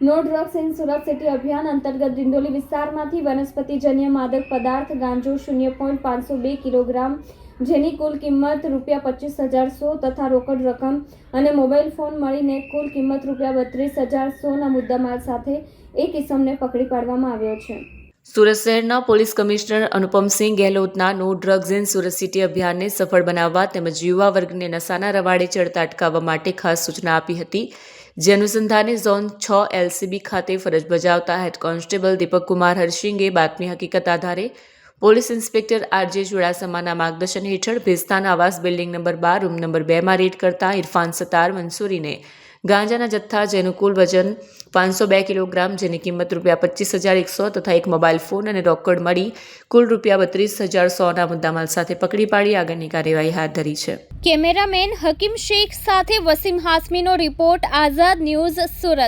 No drugs in Surat city અભિયાન અંતર્ગત દિંડોલી વિસ્તારમાંથી વનસ્પતિજન્ય માદક પદાર્થ ગાંજો શૂન્ય પોઈન્ટ પાંચસો બે કિલોગ્રામ, જેની કુલ કિંમત રૂપિયા પચીસ હજાર સો તથા રોકડ રકમ અને મોબાઈલ ફોન મળીને કુલ કિંમત રૂપિયા બત્રીસ હજાર સોના મુદ્દામાલ સાથે એક ઇસમને પકડી પાડવામાં આવ્યો છે. સુરત શહેરના police commissioner Anupamsinh ગેહલોતના no drugs in Surat city અભિયાનને સફળ બનાવવા તેમજ યુવા વર્ગને નશાના રવાડે ચડતા અટકાવવા માટે ખાસ સૂચના આપી હતી. જે અનુસંધાને ઝોન છ એલસીબી ખાતે ફરજ બજાવતા હેડ કોન્સ્ટેબલ દીપક કુમાર હર્ષિંગે બાતમી હકીકત આધારે પોલીસ ઇન્સ્પેક્ટર આરજે ચુડાસમાના માર્ગદર્શન હેઠળ ભેસ્તાન આવાસ બિલ્ડિંગ નંબર બાર, રૂમ નંબર બેમાં રેડ કરતા ઇરફાન સતાર મંસૂરીને ગાંજાના જથ્થા જેનું કુલ વજન પાંચસો બે કિલોગ્રામ, જેની કિંમત રૂપિયા પચીસ હજાર એકસો તથા એક મોબાઈલ ફોન અને રોકડ મળી કુલ રૂપિયા બત્રીસ હજાર સોના મુદ્દામાલ સાથે પકડી પાડી. આગળની કાર્યવાહી હાથ ધરી છે. કેમેરામેન હકીમ શેખ સાથે વસીમ હાસમીનો રિપોર્ટ, આઝાદ ન્યૂઝ સુરત.